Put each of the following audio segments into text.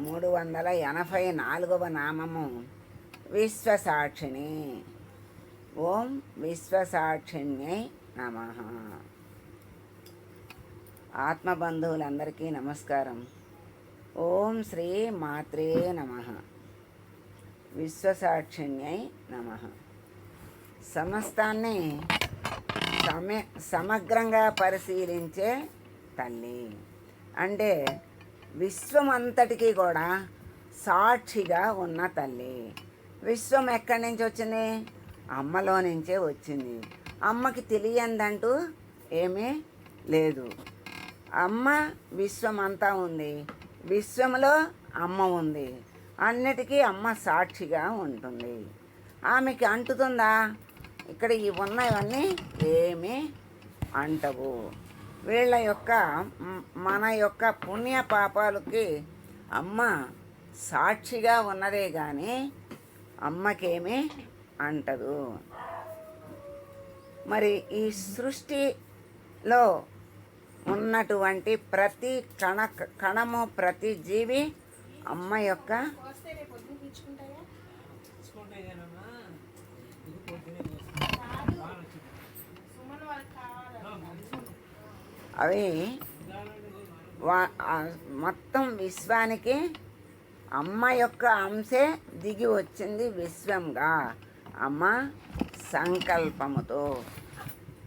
మూడు వందల ఎనభై నాలుగవ నామము. విశ్వసాక్షిణి ఓం విశ్వసాక్షిణ్యై నమ. ఆత్మబంధువులందరికీ నమస్కారం. ఓం శ్రీ మాత్రే నమ. విశ్వసాక్షిణ్యై నమ. సమస్తాన్ని సమ సమగ్రంగా పరిశీలించే తల్లి. అంటే విశ్వమంతటికి కూడా సాక్షిగా ఉన్న తల్లి. విశ్వం ఎక్కడి నుంచి వచ్చింది? అమ్మలో నుంచే వచ్చింది. అమ్మకి తెలియందంటూ ఏమీ లేదు. అమ్మ విశ్వం అంతా ఉంది. విశ్వంలో అమ్మ ఉంది. అన్నిటికీ అమ్మ సాక్షిగా ఉంటుంది. ఆమెకి అంటుతుందా? ఇక్కడ ఇవి ఉన్నవన్నీ ఏమీ అంటవు. వీళ్ళ యొక్క మన యొక్క పుణ్య పాపాలకి అమ్మ సాక్షిగా ఉన్నదే కానీ అమ్మకేమీ అంటదు. మరి ఈ సృష్టిలో ఉన్నటువంటి ప్రతి కణ కణము ప్రతి జీవి అమ్మ యొక్క అవి వా- మొత్తం విశ్వానికి అమ్మ యొక్క అంశే దిగి వచ్చింది విశ్వంగా. అమ్మ సంకల్పముతో.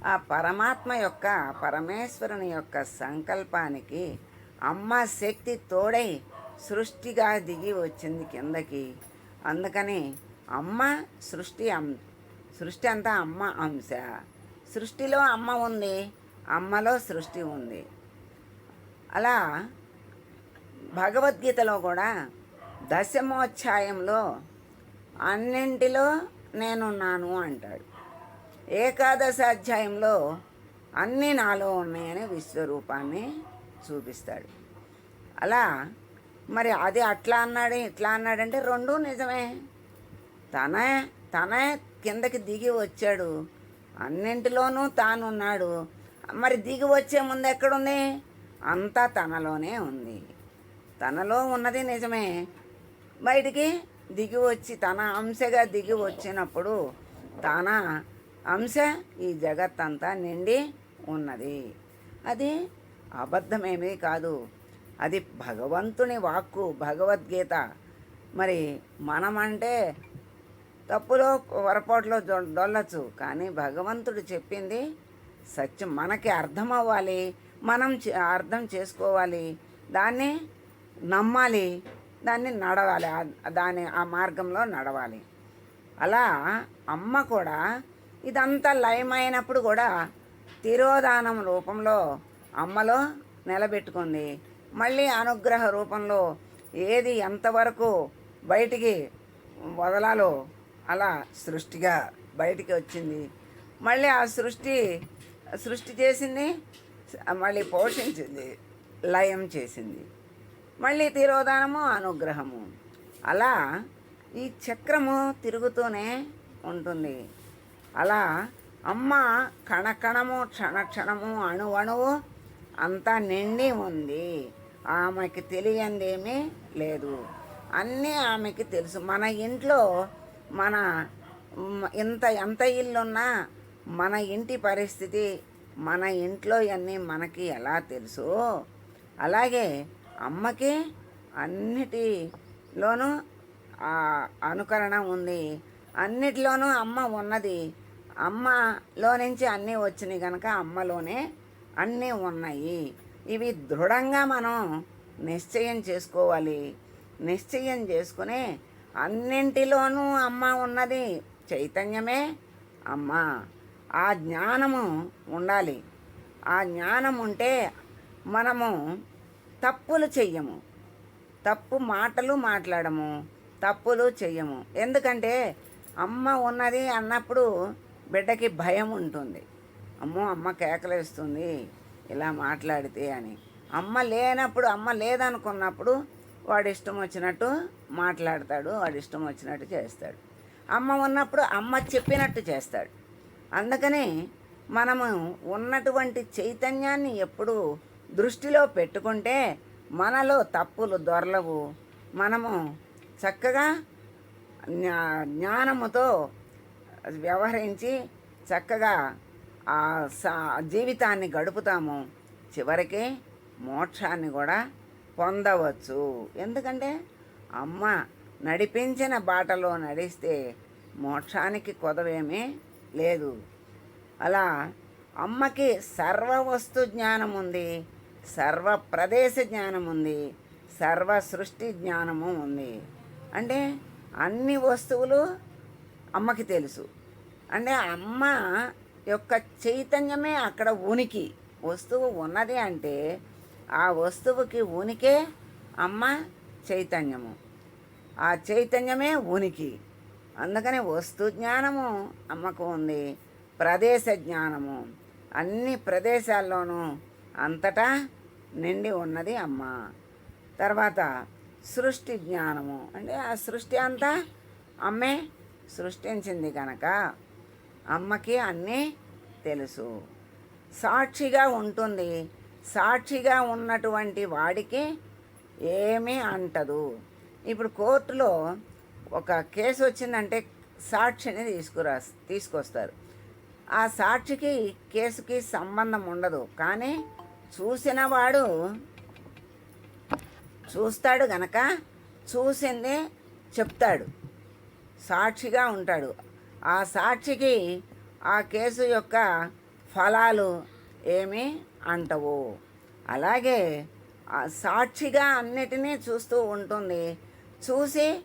ఆ పరమాత్మ యొక్క పరమేశ్వరుని యొక్క సంకల్పానికి అమ్మ శక్తి తోడై సృష్టిగా దిగి వచ్చింది కిందకి. అందుకని అమ్మ సృష్టి అం సృష్టి అంతా అమ్మ అంశ. సృష్టిలో అమ్మ ఉంది. అమ్మలో సృష్టి ఉంది. అలా భగవద్గీతలో కూడా దశమోధ్యాయంలో అన్నింటిలో నేనున్నాను అంటాడు. ఏకాదశ అధ్యాయంలో అన్నీ నాలో ఉన్నాయని విశ్వరూపాన్ని చూపిస్తాడు. అలా మరి అది అట్లా అన్నాడు ఇట్లా అన్నాడంటే రెండూ నిజమే. తనే తనే కిందకి దిగి వచ్చాడు. అన్నింటిలోనూ తానున్నాడు. మరి దిగి వచ్చే ముందు ఎక్కడుంది? అంతా తనలోనే ఉంది. తనలో ఉన్నది నిజమే. బయటికి దిగి వచ్చి తన అంశగా దిగి వచ్చినప్పుడు తన అంశ ఈ జగత్తంతా నిండి ఉన్నది. అది అబద్ధమేమీ కాదు. అది భగవంతుని వాక్కు భగవద్గీత. మరి మనమంటే తప్పులో పొరపాటులో దొ- దొల్లచ్చు కానీ భగవంతుడు చెప్పింది సత్యం మనకి అర్థం అవ్వాలి మనం అర్థం చేసుకోవాలి దాన్ని నమ్మాలి దాన్ని నడవాలి దాని ఆ మార్గంలో నడవాలి. అలా అమ్మ కూడా ఇదంతా లయమైనప్పుడు కూడా తిరోధానం రూపంలో అమ్మలో నిలబెట్టుకుంది. మళ్ళీ అనుగ్రహ రూపంలో ఏది ఎంతవరకు బయటికి వదలాలో అలా సృష్టిగా బయటికి వచ్చింది. మళ్ళీ ఆ సృష్టి సృష్టి చేసింది మళ్ళీ పోషించింది లయం చేసింది. మళ్ళీ తిరోధానము అనుగ్రహము. అలా ఈ చక్రము తిరుగుతూనే ఉంటుంది. అలా అమ్మ కణకణము క్షణక్షణము అణువణువు అంతా నిండి ఉంది. ఆమెకి తెలియందేమీ లేదు. అన్నీ ఆమెకి తెలుసు. మన ఇంట్లో మన ఇంత ఎంత ఇల్లున్నా మన ఇంటి పరిస్థితి మన ఇంట్లో అన్నీ మనకి ఎలా తెలుసు అలాగే అమ్మకి అన్నిటిలోనూ అనుకరణ ఉంది. అన్నిటిలోనూ అమ్మ ఉన్నది. అమ్మలో నుంచి అన్నీ వచ్చినాయి కనుక అమ్మలోనే అన్నీ ఉన్నాయి. ఇవి దృఢంగా మనం నిశ్చయం చేసుకోవాలి. నిశ్చయం చేసుకుని అన్నింటిలోనూ అమ్మ ఉన్నది చైతన్యమే అమ్మ. ఆ జ్ఞానము ఉండాలి. ఆ జ్ఞానం ఉంటే మనము తప్పులు చెయ్యము. తప్పు మాటలు మాట్లాడము. తప్పులు చెయ్యము. ఎందుకంటే అమ్మ ఉన్నది అన్నప్పుడు బిడ్డకి భయం ఉంటుంది. అమ్మో అమ్మ కేకలేస్తుంది. ఇలా మాట్లాడితే అని. అమ్మ లేనప్పుడు అమ్మ లేదనుకున్నప్పుడు వాడు ఇష్టం వచ్చినట్టు మాట్లాడతాడు వాడు ఇష్టం వచ్చినట్టు చేస్తాడు. అమ్మ ఉన్నప్పుడు అమ్మ చెప్పినట్టు చేస్తాడు. అందుకని మనము ఉన్నటువంటి చైతన్యాన్ని ఎప్పుడు దృష్టిలో పెట్టుకుంటే మనలో తప్పులు దొరలవు. మనము చక్కగా జ్ఞా జ్ఞానముతో వ్యవహరించి చక్కగా జీవితాన్ని గడుపుతాము. చివరికి మోక్షాన్ని కూడా పొందవచ్చు. ఎందుకంటే అమ్మ నడిపించిన బాటలో నడిస్తే మోక్షానికి కొదవేమీ లేదు. అలా అమ్మకి సర్వ వస్తు జ్ఞానం ఉంది సర్వ ప్రదేశ జ్ఞానం ఉంది సర్వ సృష్టి జ్ఞానము ఉంది. అంటే అన్ని వస్తువులు అమ్మకి తెలుసు. అంటే అమ్మ యొక్క చైతన్యమే అక్కడ ఉనికి. వస్తువు ఉన్నది అంటే ఆ వస్తువుకి ఉనికే అమ్మ చైతన్యము. ఆ చైతన్యమే ఉనికి. అందుకని వస్తు జ్ఞానము అమ్మకు ఉంది ప్రదేశ జ్ఞానము. అన్ని ప్రదేశాల్లోనూ అంతటా నిండి ఉన్నది అమ్మ. తర్వాత సృష్టి జ్ఞానము. అంటే ఆ సృష్టి అంతా అమ్మే సృష్టించింది కనుక అమ్మకి అన్నీ తెలుసు. సాక్షిగా ఉంటుంది. సాక్షిగా ఉన్నటువంటి వాడికి ఏమీ అంటదు. ఇప్పుడు కోర్టులో ఒక కేసు వచ్చిందంటే సాక్షిని తీసుకురా తీసుకొస్తారు. ఆ సాక్షికి కేసుకి సంబంధం ఉండదు. కానీ చూసిన వాడు చూస్తాడు గనక చూసింది చెప్తాడు. సాక్షిగా ఉంటాడు. ఆ సాక్షికి ఆ కేసు యొక్క ఫలాలు ఏమీ అంటవు. అలాగే సాక్షిగా అన్నిటినీ చూస్తూ ఉంటుంది. చూసి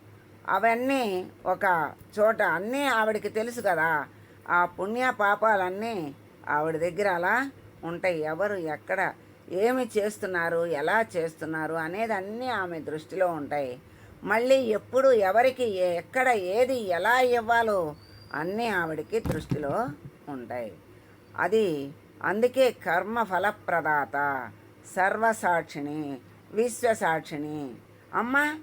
అవన్నీ ఒక చోట అన్నీ ఆవిడకి తెలుసు కదా. ఆ పుణ్య పాపాలన్నీ ఆవిడ దగ్గర అలా ఉంటాయి. ఎవరు ఎక్కడ ఏమి చేస్తున్నారు ఎలా చేస్తున్నారు అనేది అన్నీ ఆమె దృష్టిలో ఉంటాయి. మళ్ళీ ఎప్పుడు ఎవరికి ఎక్కడ ఏది ఎలా ఇవ్వాలో అన్నీ ఆవిడకి దృష్టిలో ఉంటాయి. అది అందుకే కర్మ ఫలప్రదాత సర్వసాక్షిణి విశ్వసాక్షిణి. అమ్మ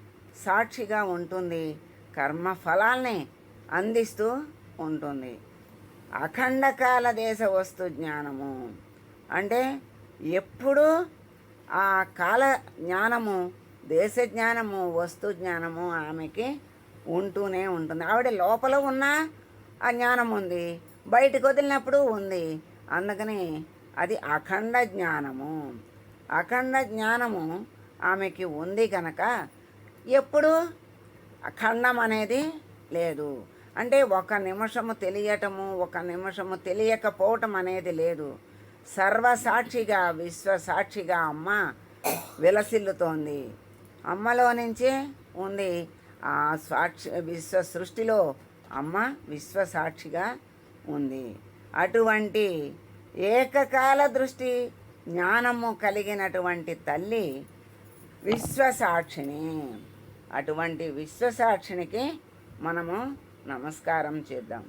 సాక్షిగా ఉంటుంది. కర్మ ఫలాల్ని అందిస్తూ ఉంటుంది. అఖండకాల దేశ వస్తు జ్ఞానము. అంటే ఎప్పుడూ ఆ కాల జ్ఞానము దేశ జ్ఞానము వస్తు జ్ఞానము ఆమెకి ఉంటూనే ఉంటుంది. ఆవిడ లోపల ఉన్న ఆ జ్ఞానం ఉంది. బయటకు వదిలినప్పుడు ఉంది. అందుకని అది అఖండ జ్ఞానము. అఖండ జ్ఞానము ఆమెకి ఉంది కనుక ఎప్పుడు? ఖండం అనేది లేదు. అంటే ఒక నిమిషము తెలియటము ఒక నిమిషము తెలియకపోవటం అనేది లేదు. సర్వసాక్షిగా విశ్వసాక్షిగా అమ్మ విలసిల్లుతోంది. అమ్మలో నుంచే ఉంది. ఆ సాక్షి విశ్వ సృష్టిలో అమ్మ విశ్వసాక్షిగా ఉంది. అటువంటి ఏకకాల దృష్టి జ్ఞానము కలిగినటువంటి తల్లి విశ్వసాక్షిని. అటువంటి విశ్వసాక్షినికి మనము నమస్కారం చేద్దాం.